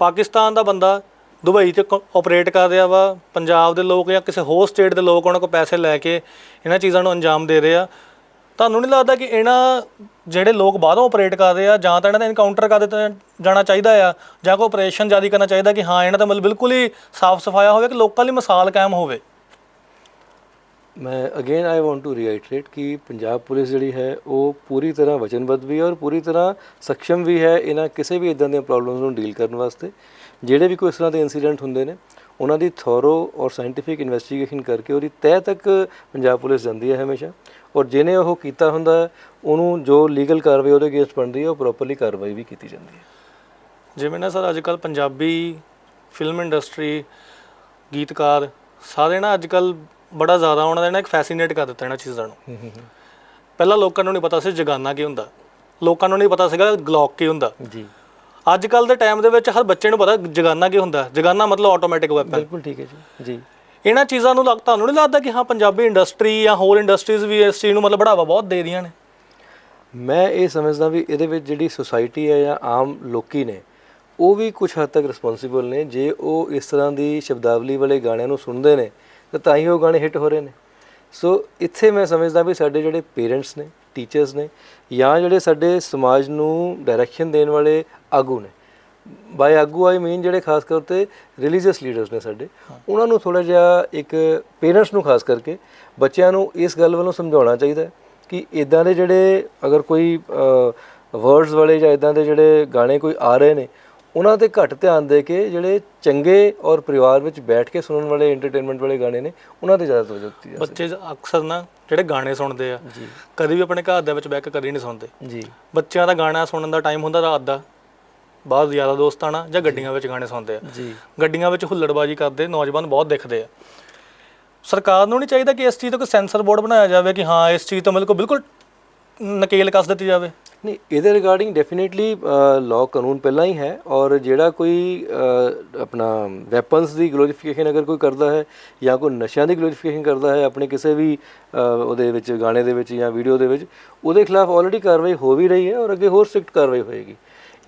ਪਾਕਿਸਤਾਨ ਦਾ ਬੰਦਾ ਦੁਬਈ 'ਚ ਆਪਰੇਟ ਕਰ ਰਿਹਾ ਵਾ ਪੰਜਾਬ ਦੇ ਲੋਕ ਜਾਂ ਕਿਸੇ ਹੋਰ ਸਟੇਟ ਦੇ ਲੋਕ ਉਹਨਾਂ ਕੋਲ ਪੈਸੇ ਲੈ ਕੇ ਇਹਨਾਂ ਚੀਜ਼ਾਂ ਨੂੰ ਅੰਜਾਮ ਦੇ ਰਹੇ ਆ। ਤੁਹਾਨੂੰ ਨਹੀਂ ਲੱਗਦਾ ਕਿ ਇਹਨਾਂ ਜਿਹੜੇ ਲੋਕ ਬਾਹਰੋਂ ਆਪਰੇਟ ਕਰ ਰਹੇ ਆ ਜਾਂ ਤਾਂ ਇਹਨਾਂ ਦਾ ਐਨਕਾਊਂਟਰ ਕਰ ਦਿੱਤਾ ਜਾਣਾ ਚਾਹੀਦਾ ਆ ਜਾਂ ਕੋਈ ਆਪਰੇਸ਼ਨ ਜਾਰੀ ਕਰਨਾ ਚਾਹੀਦਾ ਕਿ ਹਾਂ ਇਹਨਾਂ ਦਾ ਮਤਲਬ ਬਿਲਕੁਲ ਹੀ ਸਾਫ਼ ਸਫਾਇਆ ਹੋਵੇ ਕਿ ਲੋਕਾਂ ਲਈ ਮਿਸਾਲ ਕਾਇਮ ਹੋਵੇ। ਮੈਂ again I want to reiterate ਕਿ ਪੰਜਾਬ ਪੁਲਿਸ ਜਿਹੜੀ ਹੈ, ਉਹ ਪੂਰੀ ਤਰ੍ਹਾਂ ਵਚਨਬੱਧ ਵੀ ਹੈ ਔਰ ਪੂਰੀ ਤਰ੍ਹਾਂ ਸક્ષਮ ਵੀ ਹੈ ਇਹਨਾਂ ਕਿਸੇ ਵੀ ਇਦਾਂ ਦੀਆਂ ਪ੍ਰੋਬਲਮਸ ਨੂੰ ਡੀਲ ਕਰਨ ਵਾਸਤੇ। ਜਿਹੜੇ ਵੀ ਕੋਈ ਇਸ ਤਰ੍ਹਾਂ ਦੇ ਇਨਸੀਡੈਂਟ ਹੁੰਦੇ ਨੇ, ਉਹਨਾਂ ਦੀ ਥੋਰੋ ਔਰ ਸਾਇੰਟੀਫਿਕ ਇਨਵੈਸਟੀਗੇਸ਼ਨ ਕਰਕੇ ਉਹਦੀ ਤਹਿ ਤੱਕ ਪੰਜਾਬ ਪੁਲਿਸ ਜਾਂਦੀ ਹੈ ਹਮੇਸ਼ਾ। ਔਰ ਜਿਹਨੇ ਉਹ ਕੀਤਾ ਹੁੰਦਾ, ਉਹਨੂੰ ਜੋ ਲੀਗਲ ਕਾਰਵਾਈ ਉਹਦੇ ਅਗੇਂਸਟ ਬਣਦੀ ਹੈ, ਉਹ ਪ੍ਰੋਪਰਲੀ ਕਾਰਵਾਈ ਵੀ ਕੀਤੀ ਜਾਂਦੀ ਹੈ। ਜਿਵੇਂ ਨਾ ਸਰ, ਅੱਜ ਕੱਲ ਪੰਜਾਬੀ ਫਿਲਮ ਇੰਡਸਟਰੀ ਗੀਤਕਾਰ, ਸਾਰੇ ਨਾ ਅੱਜ ਕੱਲ ਬੜਾ ਜ਼ਿਆਦਾ ਉਹਨਾਂ ਦੇ ਨਾ ਇੱਕ ਫੈਸੀਨੇਟ ਕਰ ਦਿੱਤਾ ਇਹਨਾਂ ਚੀਜ਼ਾਂ ਨੂੰ। ਪਹਿਲਾਂ ਲੋਕਾਂ ਨੂੰ ਨਹੀਂ ਪਤਾ ਸੀ ਜਗਾਨਾ ਕੀ ਹੁੰਦਾ। ਲੋਕਾਂ ਨੂੰ ਨਹੀਂ ਪਤਾ ਸੀਗਾ ਗਲੌਕ ਕੀ ਹੁੰਦਾ। ਜੀ। ਅੱਜ ਕੱਲ ਦੇ ਟਾਈਮ ਦੇ ਵਿੱਚ ਹਰ ਬੱਚੇ ਨੂੰ ਪਤਾ ਜਗਾਨਾ ਕੀ ਹੁੰਦਾ। ਜਗਾਨਾ ਮਤਲਬ ਆਟੋਮੈਟਿਕ ਵੈਪਨ ਬਿਲਕੁਲ ਠੀਕ ਹੈ ਜੀ। ਜੀ। ਇਹਨਾਂ ਚੀਜ਼ਾਂ ਨੂੰ ਲੱਗ ਤੁਹਾਨੂੰ ਨਹੀਂ ਲੱਗਦਾ ਕਿ ਹਾਂ ਪੰਜਾਬੀ ਇੰਡਸਟਰੀ ਜਾਂ ਹੋਰ ਇੰਡਸਟਰੀਜ਼ ਵੀ ਇਸ ਚੀਜ਼ ਨੂੰ ਮਤਲਬ ਬੜਾਵਾ ਬਹੁਤ ਦੇ ਰਹੀਆਂ ਨੇ? ਮੈਂ ਇਹ ਸਮਝਦਾ ਵੀ ਇਹਦੇ ਵਿੱਚ ਜਿਹੜੀ ਸੁਸਾਇਟੀ ਹੈ ਜਾਂ ਆਮ ਲੋਕੀ ਨੇ ਉਹ ਵੀ ਕੁਝ ਹੱਦ ਤੱਕ ਰਿਸਪੌਂਸਿਬਲ ਨੇ। ਜੇ ਉਹ ਇਸ ਤਰ੍ਹਾਂ ਦੀ ਸ਼ਬਦਾਵਲੀ ਵਾਲੇ ਗਾਣਿਆਂ ਨੂੰ ਸੁਣਦੇ ਨੇ ਤਾਂ ਤਾਂ ਹੀ ਉਹ ਗਾਣੇ ਹਿੱਟ ਹੋ ਰਹੇ ਨੇ। ਸੋ ਇੱਥੇ ਮੈਂ ਸਮਝਦਾ ਵੀ ਸਾਡੇ ਜਿਹੜੇ ਪੇਰੈਂਟਸ ਨੇ ਟੀਚਰਸ ਨੇ ਜਾਂ ਜਿਹੜੇ ਸਾਡੇ ਸਮਾਜ ਨੂੰ ਡਾਇਰੈਕਸ਼ਨ ਦੇਣ ਵਾਲੇ ਆਗੂ ਨੇ ਬਾਈ ਆਗੂ ਆਈ ਮੀਨ ਜਿਹੜੇ ਖਾਸ ਤੌਰ ਤੇ ਰਿਲੀਜੀਅਸ ਲੀਡਰਸ ਨੇ ਸਾਡੇ, ਉਹਨਾਂ ਨੂੰ ਥੋੜਾ ਜਿਹਾ ਇੱਕ ਪੇਰੈਂਟਸ ਨੂੰ ਖਾਸ ਕਰਕੇ ਬੱਚਿਆਂ ਨੂੰ ਇਸ ਗੱਲ ਵੱਲੋਂ ਸਮਝਾਉਣਾ ਚਾਹੀਦਾ ਕਿ ਇਦਾਂ ਦੇ ਜਿਹੜੇ ਅਗਰ ਕੋਈ ਵਰਡਸ ਵਾਲੇ ਜਾਂ ਇਦਾਂ ਦੇ ਜਿਹੜੇ ਗਾਣੇ ਕੋਈ ਆ ਰਹੇ ਨੇ ਉਹਨਾਂ ਤੇ ਘੱਟ ਧਿਆਨ ਦੇ ਕੇ ਜਿਹੜੇ ਚੰਗੇ ਔਰ ਪਰਿਵਾਰ ਵਿੱਚ ਬੈਠ ਕੇ ਸੁਣਨ ਵਾਲੇ ਐਂਟਰਟੇਨਮੈਂਟ ਵਾਲੇ ਗਾਣੇ ਨੇ ਉਹਨਾਂ ਤੇ ਜ਼ਿਆਦਾ ਤਵੱਜੋ ਦਿੱਤੀ ਜਾਵੇ ਬੱਚੇ ਅਕਸਰ ਨਾ ਜਿਹੜੇ ਗਾਣੇ ਸੁਣਦੇ ਆ ਕਦੀ ਵੀ ਆਪਣੇ ਘਰ ਦੇ ਵਿੱਚ ਬਹਿ ਕੇ ਕਦੀ ਨਹੀਂ ਸੁਣਦੇ। ਜੀ। ਬੱਚਿਆਂ ਦਾ ਗਾਣਾ ਸੁਣਨ ਦਾ ਟਾਈਮ ਹੁੰਦਾ ਰਾਤ ਦਾ। ਬਾਹਰ ਯਾਰਾਂ ਦੋਸਤਾਂ ਨਾਲ ਜਾਂ ਗੱਡੀਆਂ ਵਿੱਚ ਗਾਣੇ ਸੁਣਦੇ ਆ। ਜੀ। ਗੱਡੀਆਂ ਵਿੱਚ ਹੁੱਲੜਬਾਜੀ ਕਰਦੇ ਨੌਜਵਾਨ ਬਹੁਤ ਦਿਖਦੇ ਆ। ਸਰਕਾਰ ਨੂੰ ਨਹੀਂ ਚਾਹੀਦਾ ਕਿ ਇਸ ਚੀਜ਼ ਤੋਂ ਕੋਈ ਸੈਂਸਰ ਬੋਰਡ ਬਣਾਇਆ ਜਾਵੇ ਕਿ ਹਾਂ ਇਸ ਚੀਜ਼ ਤੋਂ ਬਿਲਕੁਲ ਬਿਲਕੁਲ ਨਕੇਲ ਕੱਸ ਦਿੱਤੀ ਜਾਵੇ। ਨਹੀਂ, ਇਹਦੇ ਰਿਗਾਰਡਿੰਗ ਡੈਫੀਨਿਟਲੀ ਲਾਅ ਕਾਨੂੰਨ ਪਹਿਲਾਂ ਹੀ ਹੈ ਔਰ ਜਿਹੜਾ ਕੋਈ ਆਪਣਾ ਵੈਪਨਸ ਦੀ ਗਲੋਰੀਫਿਕੇਸ਼ਨ ਅਗਰ ਕੋਈ ਕਰਦਾ ਹੈ ਜਾਂ ਕੋਈ ਨਸ਼ਿਆਂ ਦੀ ਗਲੋਰੀਫਿਕੇਸ਼ਨ ਕਰਦਾ ਹੈ ਆਪਣੇ ਕਿਸੇ ਵੀ ਉਹਦੇ ਵਿੱਚ, ਗਾਣੇ ਦੇ ਵਿੱਚ ਜਾਂ ਵੀਡੀਓ ਦੇ ਵਿੱਚ, ਉਹਦੇ ਖਿਲਾਫ ਆਲਰੇਡੀ ਕਾਰਵਾਈ ਹੋ ਵੀ ਰਹੀ ਹੈ ਔਰ ਅੱਗੇ ਹੋਰ ਸਖਤ ਕਾਰਵਾਈ ਹੋਏਗੀ।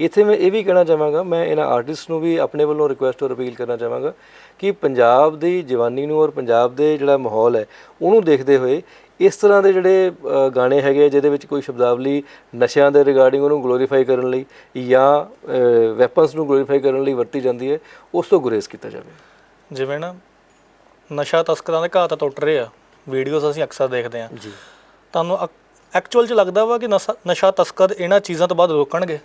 ਇੱਥੇ ਮੈਂ ਇਹ ਵੀ ਕਹਿਣਾ ਚਾਹਾਂਗਾ, ਮੈਂ ਇਹਨਾਂ ਆਰਟਿਸਟ ਨੂੰ ਵੀ ਆਪਣੇ ਵੱਲੋਂ ਰਿਕੁਐਸਟ ਔਰ ਅਪੀਲ ਕਰਨਾ ਚਾਹਾਂਗਾ ਕਿ ਪੰਜਾਬ ਦੀ ਜਵਾਨੀ ਨੂੰ ਔਰ ਪੰਜਾਬ ਦੇ ਜਿਹੜਾ ਮਾਹੌਲ ਹੈ, ਉਹਨੂੰ ਦੇਖਦੇ ਹੋਏ ਇਸ ਤਰ੍ਹਾਂ ਦੇ ਜਿਹੜੇ ਗਾਣੇ ਹੈਗੇ ਜਿਹਦੇ ਵਿੱਚ ਕੋਈ ਸ਼ਬਦਾਵਲੀ ਨਸ਼ਿਆਂ ਦੇ ਰਿਗਾਰਡਿੰਗ ਉਹਨੂੰ ਗਲੋਰੀਫਾਈ ਕਰਨ ਲਈ ਜਾਂ ਵੈਪਨਸ ਨੂੰ ਗਲੋਰੀਫਾਈ ਕਰਨ ਲਈ ਵਰਤੀ ਜਾਂਦੀ ਹੈ ਉਸ ਤੋਂ ਗੁਰੇਜ਼ ਕੀਤਾ ਜਾਵੇ। ਜਿਵੇਂ ਨਾ ਨਸ਼ਾ ਤਸਕਰਾਂ ਦੇ ਘਾਤ ਟੁੱਟ ਰਹੇ ਆ ਵੀਡੀਓਜ਼ ਅਸੀਂ ਅਕਸਰ ਦੇਖਦੇ ਆ ਜੀ। ਤੁਹਾਨੂੰ ਐਕਚੁਅਲ 'ਚ ਲੱਗਦਾ ਵਾ ਕਿ ਨਸ਼ਾ- ਨਸ਼ਾ ਤਸਕਰ ਇਹਨਾਂ ਚੀਜ਼ਾਂ ਤੋਂ ਬਾਅਦ ਰੋਕਣਗੇ?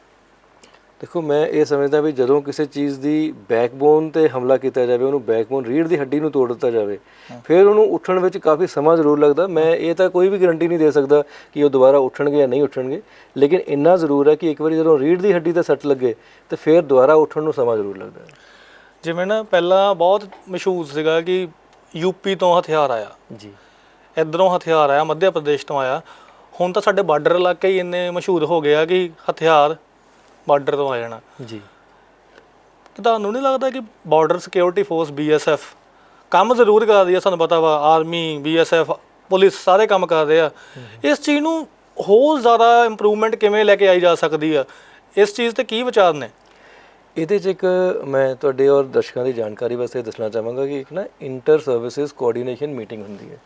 ਦੇਖੋ ਮੈਂ ਇਹ ਸਮਝਦਾ ਵੀ ਜਦੋਂ ਕਿਸੇ ਚੀਜ਼ ਦੀ ਬੈਕਬੋਨ ਤੇ ਹਮਲਾ ਕੀਤਾ ਜਾਵੇ ਉਹਨੂੰ ਬੈਕਬੋਨ ਰੀੜ ਦੀ ਹੱਡੀ ਨੂੰ ਤੋੜ ਦਿੱਤਾ ਜਾਵੇ ਫਿਰ ਉਹਨੂੰ ਉੱਠਣ ਵਿੱਚ ਕਾਫੀ ਸਮਾਂ ਜ਼ਰੂਰ ਲੱਗਦਾ। ਮੈਂ ਇਹ ਤਾਂ ਕੋਈ ਵੀ ਗਾਰੰਟੀ ਨਹੀਂ ਦੇ ਸਕਦਾ ਕਿ ਉਹ ਦੁਬਾਰਾ ਉੱਠਣਗੇ ਜਾਂ ਨਹੀਂ ਉੱਠਣਗੇ ਲੇਕਿਨ ਇੰਨਾ ਜ਼ਰੂਰ ਹੈ ਕਿ ਇੱਕ ਵਾਰੀ ਜਦੋਂ ਰੀੜ ਦੀ ਹੱਡੀ ਤੇ ਸੱਟ ਲੱਗੇ ਤੇ ਫਿਰ ਦੁਬਾਰਾ ਉੱਠਣ ਨੂੰ ਸਮਾਂ ਜ਼ਰੂਰ ਲੱਗਦਾ ਹੈ। ਜਿਵੇਂ ਨਾ ਪਹਿਲਾਂ ਬਹੁਤ ਮਸ਼ਹੂਰ ਸੀਗਾ ਕਿ ਯੂਪੀ ਤੋਂ ਹਥਿਆਰ ਆਇਆ। ਜੀ। ਇਧਰੋਂ ਹਥਿਆਰ ਆਇਆ ਮੱਧ ਪ੍ਰਦੇਸ਼ ਤੋਂ ਆਇਆ। ਹੁਣ ਤਾਂ ਸਾਡੇ ਬਾਰਡਰ ਇਲਾਕੇ ਹੀ ਇੰਨੇ ਮਸ਼ਹੂਰ ਹੋ ਗਏ ਆ ਕਿ ਹਥਿਆਰ ਬਾਰਡਰ ਤੋਂ ਆ ਜਾਣਾ। ਜੀ। ਕਿ ਤੁਹਾਨੂੰ ਨਹੀਂ ਲੱਗਦਾ ਕਿ ਬਾਰਡਰ ਸਿਕਿਉਰਿਟੀ ਫੋਰਸ ਬੀਐਸਐਫ ਕੰਮ ਜ਼ਰੂਰ ਕਰਦੀ ਆ ਸਾਨੂੰ ਪਤਾ ਵਾ ਆਰਮੀ ਬੀਐਸਐਫ ਪੁਲਿਸ ਸਾਰੇ ਕੰਮ ਕਰਦੇ ਆ। ਇਸ ਚੀਜ਼ ਨੂੰ ਹੋਰ ਜ਼ਿਆਦਾ ਇੰਪਰੂਵਮੈਂਟ ਕਿਵੇਂ ਲੈ ਕੇ ਆਈ ਜਾ ਸਕਦੀ ਆ? ਇਸ ਚੀਜ਼ ਤੇ ਕੀ ਵਿਚਾਰ ਨੇ? ਇਹਦੇ 'ਚ ਇੱਕ ਮੈਂ ਤੁਹਾਡੇ ਔਰ ਦਰਸ਼ਕਾਂ ਦੀ ਜਾਣਕਾਰੀ ਵਾਸਤੇ ਦੱਸਣਾ ਚਾਹਾਂਗਾ ਕਿ ਇੱਕ ਨਾ ਇੰਟਰ ਸਰਵਿਸਿਜ਼ ਕੋਆਰਡੀਨੇਸ਼ਨ ਮੀਟਿੰਗ ਹੁੰਦੀ ਹੈ।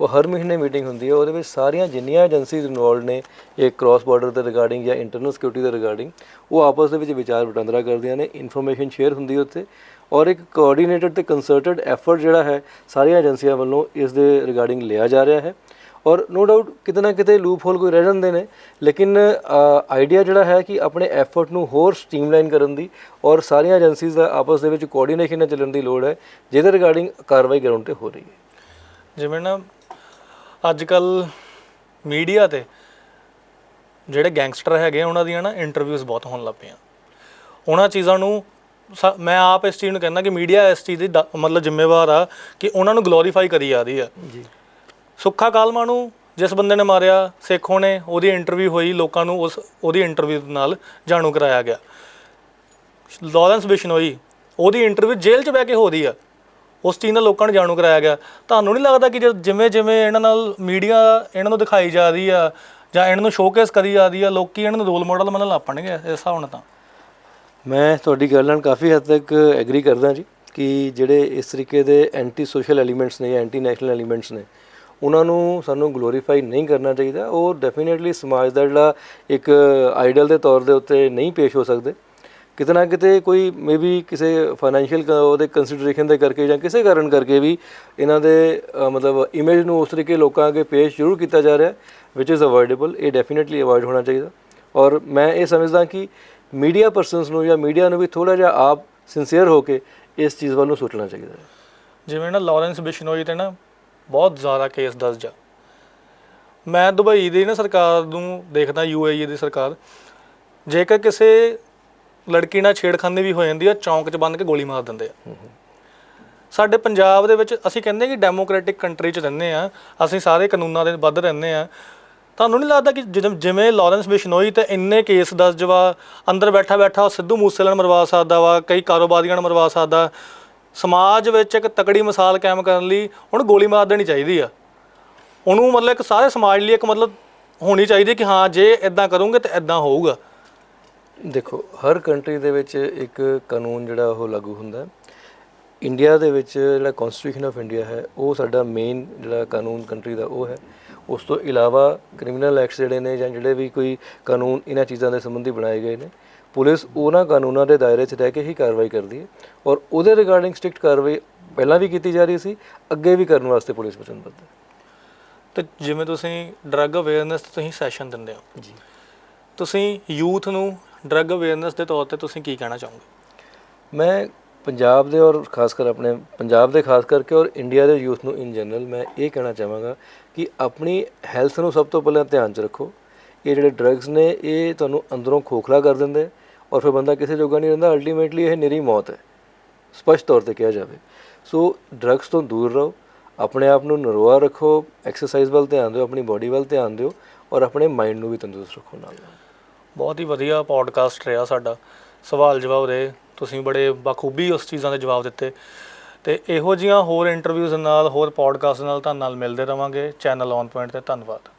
ਉਹ ਹਰ ਮਹੀਨੇ ਮੀਟਿੰਗ ਹੁੰਦੀ ਹੈ, ਉਹਦੇ ਵਿੱਚ ਸਾਰੀਆਂ ਜਿੰਨੀਆਂ ਏਜੰਸੀਜ਼ ਇਨਵੋਲਡ ਨੇ, ਇਹ ਕ੍ਰਾਸ ਬਾਰਡਰ ਦੇ ਰਿਗਾਰਡਿੰਗ ਜਾਂ ਇੰਟਰਨਲ ਸਿਕਿਉਰਿਟੀ ਦੇ ਰਿਗਾਰਡਿੰਗ ਉਹ ਆਪਸ ਦੇ ਵਿੱਚ ਵਿਚਾਰ ਵਟਾਂਦਰਾ ਕਰਦੀਆਂ ਨੇ ਇਨਫੋਰਮੇਸ਼ਨ ਸ਼ੇਅਰ ਹੁੰਦੀ ਹੈ ਉੱਥੇ ਔਰ ਇੱਕ ਕੋਆਰਡੀਨੇਟਡ ਤੇ ਕੰਸਰਟਡ ਐਫਰਟ ਜਿਹੜਾ ਹੈ, ਸਾਰੀਆਂ ਏਜੰਸੀਆਂ ਵੱਲੋਂ ਇਸ ਦੇ ਰਿਗਾਰਡਿੰਗ ਲਿਆ ਜਾ ਰਿਹਾ ਹੈ ਔਰ ਨੋ ਡਾਊਟ ਕਿਤੇ ਨਾ ਕਿਤੇ ਲੂਪ ਹੋਲ ਕੋਈ ਰਹਿ ਜਾਂਦੇ ਨੇ, ਲੇਕਿਨ ਆਈਡੀਆ ਜਿਹੜਾ ਹੈ ਕਿ ਆਪਣੇ ਐਫਰਟ ਨੂੰ ਹੋਰ ਸਟ੍ਰੀਮਲਾਈਨ ਕਰਨ ਦੀ ਔਰ ਸਾਰੀਆਂ ਏਜੰਸੀਜ਼ ਦਾ ਆਪਸ ਦੇ ਵਿੱਚ ਕੋਆਰਡੀਨੇਸ਼ਨ ਨਾਲ ਚੱਲਣ ਦੀ ਲੋੜ ਹੈ, ਜਿਹਦੇ ਰਿਗਾਰਡਿੰਗ ਕਾਰਵਾਈ ਗਰਾਊਂਡ ਤੇ ਹੋ ਰਹੀ ਹੈ। ਜਿਵੇਂ ਨਾ ਅੱਜ ਕੱਲ ਮੀਡੀਆ ਤੇ ਜਿਹੜੇ ਗੈਂਗਸਟਰ ਹੈਗੇ ਉਹਨਾਂ ਦੀਆਂ ਨਾ ਇੰਟਰਵਿਊਜ਼ ਬਹੁਤ ਹੋਣ ਲੱਗ ਪਈਆਂ। ਉਹਨਾਂ ਚੀਜ਼ਾਂ ਨੂੰ ਮੈਂ ਆਪ ਇਸ ਚੀਜ਼ ਨੂੰ ਕਹਿੰਦਾ ਕਿ ਮੀਡੀਆ ਇਸ ਚੀਜ਼ ਦੀ ਦ- ਮਤਲਬ ਜ਼ਿੰਮੇਵਾਰ ਆ ਕਿ ਉਹਨਾਂ ਨੂੰ ਗਲੋਰੀਫਾਈ ਕਰੀ ਜਾ ਰਹੀ ਆ। ਜੀ। ਸੁੱਖਾ ਕਾਲਮਾ ਨੂੰ ਜਿਸ ਬੰਦੇ ਨੇ ਮਾਰਿਆ ਸੇਖੋਂ ਨੇ ਉਹਦੀ ਇੰਟਰਵਿਊ ਹੋਈ ਲੋਕਾਂ ਨੂੰ ਉਸ ਉਹਦੀ ਇੰਟਰਵਿਊ ਨਾਲ ਜਾਣੂ ਕਰਾਇਆ ਗਿਆ। ਲਾਰੈਂਸ ਬਿਸ਼ਨੋਈ ਉਹਦੀ ਇੰਟਰਵਿਊ ਜੇਲ੍ਹ 'ਚ ਬਹਿ ਕੇ ਹੋ ਰਹੀ ਆ। ਉਸ ਚੀਜ਼ ਨਾਲ ਲੋਕਾਂ ਨੂੰ ਜਾਣੂ ਕਰਾਇਆ ਗਿਆ। ਤੁਹਾਨੂੰ ਨਹੀਂ ਲੱਗਦਾ ਕਿ ਜਦ ਜਿਵੇਂ ਜਿਵੇਂ ਇਹਨਾਂ ਨਾਲ ਮੀਡੀਆ ਇਹਨਾਂ ਨੂੰ ਦਿਖਾਈ ਜਾ ਰਹੀ ਆ ਜਾਂ ਇਹਨਾਂ ਨੂੰ ਸ਼ੋਕੇਸ ਕਰੀ ਜਾ ਰਹੀ ਆ, ਲੋਕੀ ਇਹਨਾਂ ਨੂੰ ਰੋਲ ਮਾਡਲ ਮੰਨਣ ਲੱਗ ਇਸ ਹਿਸਾਬ ਨਾਲ ਤਾਂ। ਮੈਂ ਤੁਹਾਡੀ ਗੱਲ ਨਾਲ ਕਾਫੀ ਹੱਦ ਤੱਕ ਐਗਰੀ ਕਰਦਾ ਜੀ ਕਿ ਜਿਹੜੇ ਇਸ ਤਰੀਕੇ ਦੇ ਐਂਟੀ ਸੋਸ਼ਲ ਐਲੀਮੈਂਟਸ ਨੇ ਐਂਟੀ ਨੈਸ਼ਨਲ ਐਲੀਮੈਂਟਸ ਨੇ, ਉਹਨਾਂ ਨੂੰ ਸਾਨੂੰ ਗਲੋਰੀਫਾਈ ਨਹੀਂ ਕਰਨਾ ਚਾਹੀਦਾ। ਉਹ ਡੈਫੀਨਿਟਲੀ ਸਮਾਜ ਦਾ ਜਿਹੜਾ ਇੱਕ ਆਈਡਲ ਦੇ ਤੌਰ ਦੇ ਉੱਤੇ ਨਹੀਂ ਪੇਸ਼ ਹੋ ਸਕਦੇ। ਕਿਤੇ ਨਾ ਕਿਤੇ ਕੋਈ ਮੇਬੀ ਕਿਸੇ ਫਾਈਨੈਂਸ਼ੀਅਲ ਉਹਦੇ ਕੰਸੀਡਰੇਸ਼ਨ ਦੇ ਕਰਕੇ ਜਾਂ ਕਿਸੇ ਕਾਰਨ ਕਰਕੇ ਵੀ ਇਹਨਾਂ ਦੇ ਮਤਲਬ ਇਮੇਜ ਨੂੰ ਉਸ ਤਰੀਕੇ ਲੋਕਾਂ ਅੱਗੇ ਪੇਸ਼ ਜ਼ਰੂਰ ਕੀਤਾ ਜਾ ਰਿਹਾ ਵਿਚ ਇਜ਼ ਅਵੋਇਡੇਬਲ ਇਹ ਡੈਫੀਨਿਟਲੀ ਅਵੋਇਡ ਹੋਣਾ ਚਾਹੀਦਾ। ਔਰ ਮੈਂ ਇਹ ਸਮਝਦਾ ਕਿ ਮੀਡੀਆ ਪਰਸਨਸ ਨੂੰ ਜਾਂ ਮੀਡੀਆ ਨੂੰ ਵੀ ਥੋੜਾ ਜਿਹਾ ਆਪ ਸਿੰਸੀਅਰ ਹੋ ਕੇ ਇਸ ਚੀਜ਼ ਵੱਲ ਨੂੰ ਸੋਚਣਾ ਚਾਹੀਦਾ ਹੈ। ਜਿਵੇਂ ਨਾ ਲਾਰੈਂਸ ਬਿਸ਼ਨੋਈ ਤੇ ਨਾ ਬਹੁਤ ਜ਼ਿਆਦਾ ਕੇਸ ਦਰਜ ਆ ਮੈਂ ਦੁਬਈ ਦੀ ਨਾ ਸਰਕਾਰ ਨੂੰ ਦੇਖਦਾ ਯੂਏਈ ਦੀ ਸਰਕਾਰ। ਜੇਕਰ ਕਿਸੇ ਲੜਕੀ ਨਾਲ ਛੇੜਖਾਨੀ ਵੀ ਹੋ ਜਾਂਦੀ ਆ ਚੌਂਕ 'ਚ ਬੰਨ ਕੇ ਗੋਲੀ ਮਾਰ ਦਿੰਦੇ ਆ। ਸਾਡੇ ਪੰਜਾਬ ਦੇ ਵਿੱਚ ਅਸੀਂ ਕਹਿੰਦੇ ਕਿ ਡੈਮੋਕ੍ਰੈਟਿਕ ਕੰਟਰੀ 'ਚ ਰਹਿੰਦੇ ਆ ਅਸੀਂ ਸਾਰੇ ਕਾਨੂੰਨਾਂ ਦੇ ਵੱਧ ਰਹਿੰਦੇ ਆ ਤੁਹਾਨੂੰ ਨਹੀਂ ਲੱਗਦਾ ਕਿ ਜਿਵੇਂ- ਜਿਵੇਂ ਲਾਰੈਂਸ ਬਿਸ਼ਨੋਈ ਤੇ ਇੰਨੇ ਕੇਸ ਦਰਜ ਵਾ ਅੰਦਰ ਬੈਠਾ ਬੈਠਾ ਸਿੱਧੂ ਮੂਸੇਵਾਲਾ ਨੂੰ ਮਰਵਾ ਸਕਦਾ ਵਾ, ਕਈ ਕਾਰੋਬਾਰੀਆਂ ਨੂੰ ਮਰਵਾ ਸਕਦਾ। ਸਮਾਜ ਵਿੱਚ ਇੱਕ ਤਕੜੀ ਮਿਸਾਲ ਕਾਇਮ ਕਰਨ ਲਈ ਉਹਨੂੰ ਗੋਲੀ ਮਾਰ ਦੇਣੀ ਚਾਹੀਦੀ ਆ। ਉਹਨੂੰ ਮਤਲਬ ਇੱਕ ਸਾਰੇ ਸਮਾਜ ਲਈ ਇੱਕ ਮਤਲਬ ਹੋਣੀ ਚਾਹੀਦੀ ਕਿ ਹਾਂ, ਜੇ ਇਦਾਂ ਕਰੋਗੇ ਤਾਂ ਇਦਾਂ ਹੋਊਗਾ। ਦੇਖੋ ਹਰ ਕੰਟਰੀ ਦੇ ਵਿੱਚ ਇੱਕ ਕਾਨੂੰਨ ਜਿਹੜਾ ਉਹ ਲਾਗੂ ਹੁੰਦਾ ਹੈ। ਇੰਡੀਆ ਦੇ ਵਿੱਚ ਜਿਹੜਾ ਕਨਸਟੀਟਿਊਸ਼ਨ ਆਫ ਇੰਡੀਆ ਹੈ ਉਹ ਸਾਡਾ ਮੇਨ ਜਿਹੜਾ ਕਾਨੂੰਨ ਕੰਟਰੀ ਦਾ ਉਹ ਹੈ। ਉਸ ਤੋਂ ਇਲਾਵਾ ਕ੍ਰਿਮੀਨਲ ਐਕਟਸ ਜਿਹੜੇ ਨੇ ਜਾਂ ਜਿਹੜੇ ਵੀ ਕੋਈ ਕਾਨੂੰਨ ਇਹਨਾਂ ਚੀਜ਼ਾਂ ਦੇ ਸੰਬੰਧੀ ਬਣਾਏ ਗਏ ਨੇ ਪੁਲਿਸ ਉਹਨਾਂ ਕਾਨੂੰਨਾਂ ਦੇ ਦਾਇਰੇ 'ਚ ਰਹਿ ਕੇ ਹੀ ਕਾਰਵਾਈ ਕਰਦੀ ਹੈ ਔਰ ਉਹਦੇ ਰਿਗਾਰਡਿੰਗ ਸਟ੍ਰਿਕਟ ਕਾਰਵਾਈ ਪਹਿਲਾਂ ਵੀ ਕੀਤੀ ਜਾ ਰਹੀ ਸੀ ਅੱਗੇ ਵੀ ਕਰਨ ਵਾਸਤੇ ਪੁਲਿਸ ਵਚਨਬੱਧ ਹੈ। ਤੇ ਜਿਵੇਂ ਤੁਸੀਂ ਡਰੱਗ ਅਵੇਅਰਨੈਸ ਤੁਸੀਂ ਸੈਸ਼ਨ ਦਿੰਦੇ ਹੋ। ਜੀ। ਤੁਸੀਂ ਯੂਥ ਨੂੰ ਡਰੱਗ ਅਵੇਅਰਨੈਸ ਦੇ ਤੌਰ ਤੇ ਤੁਸੀਂ ਕੀ ਕਹਿਣਾ ਚਾਹੋਗੇ? ਮੈਂ ਪੰਜਾਬ ਦੇ ਔਰ ਖਾਸ ਕਰ ਆਪਣੇ ਪੰਜਾਬ ਦੇ ਖਾਸ ਕਰਕੇ ਔਰ ਇੰਡੀਆ ਦੇ ਯੂਥ ਨੂੰ ਇਨ ਜਨਰਲ ਮੈਂ ਇਹ ਕਹਿਣਾ ਚਾਹਾਂਗਾ ਕਿ ਆਪਣੀ ਹੈਲਥ ਨੂੰ ਸਭ ਤੋਂ ਪਹਿਲਾਂ ਧਿਆਨ 'ਚ ਰੱਖੋ। ਇਹ ਜਿਹੜੇ ਡਰੱਗਸ ਨੇ, ਇਹ ਤੁਹਾਨੂੰ ਅੰਦਰੋਂ ਖੋਖਲਾ ਕਰ ਦਿੰਦੇ ਔਰ ਫਿਰ ਬੰਦਾ ਕਿਸੇ ਜੋਗਾ ਨਹੀਂ ਰਹਿੰਦਾ ਅਲਟੀਮੇਟਲੀ ਇਹ ਨਿਰੀ ਮੌਤ ਹੈ। ਸਪਸ਼ਟ ਤੌਰ ਤੇ ਕਿਹਾ ਜਾਵੇ। ਸੋ ਡਰੱਗਸ ਤੋਂ ਦੂਰ ਰਹੋ, ਆਪਣੇ ਆਪ ਨੂੰ ਨਰੋਆ ਰੱਖੋ ਐਕਸਰਸਾਈਜ਼ ਵੱਲ ਧਿਆਨ ਦਿਓ, ਆਪਣੀ ਬਾਡੀ ਵੱਲ ਧਿਆਨ ਦਿਓ ਔਰ ਆਪਣੇ ਮਾਈਂਡ ਨੂੰ ਵੀ ਤੰਦਰੁਸਤ ਰੱਖੋ ਨਾਲ ਨਾਲ। ਬਹੁਤ ਹੀ ਵਧੀਆ ਪੋਡਕਾਸਟ ਰਿਹਾ ਸਾਡਾ। ਸਵਾਲ ਜਵਾਬ ਰਹੇ ਤੁਸੀਂ ਬੜੇ ਬਾਖੂਬੀ ਉਸ ਚੀਜ਼ਾਂ ਦੇ ਜਵਾਬ ਦਿੱਤੇ। ਤੇ ਇਹੋ ਜੀਆਂ ਹੋਰ ਇੰਟਰਵਿਊਜ਼ ਨਾਲ, ਹੋਰ ਪੋਡਕਾਸਟ ਨਾਲ ਤੁਹਾਨੂੰ ਨਾਲ ਮਿਲਦੇ ਰਵਾਂਗੇ। ਚੈਨਲ ਔਨ ਪੁਆਇੰਟ ਤੇ ਧੰਨਵਾਦ।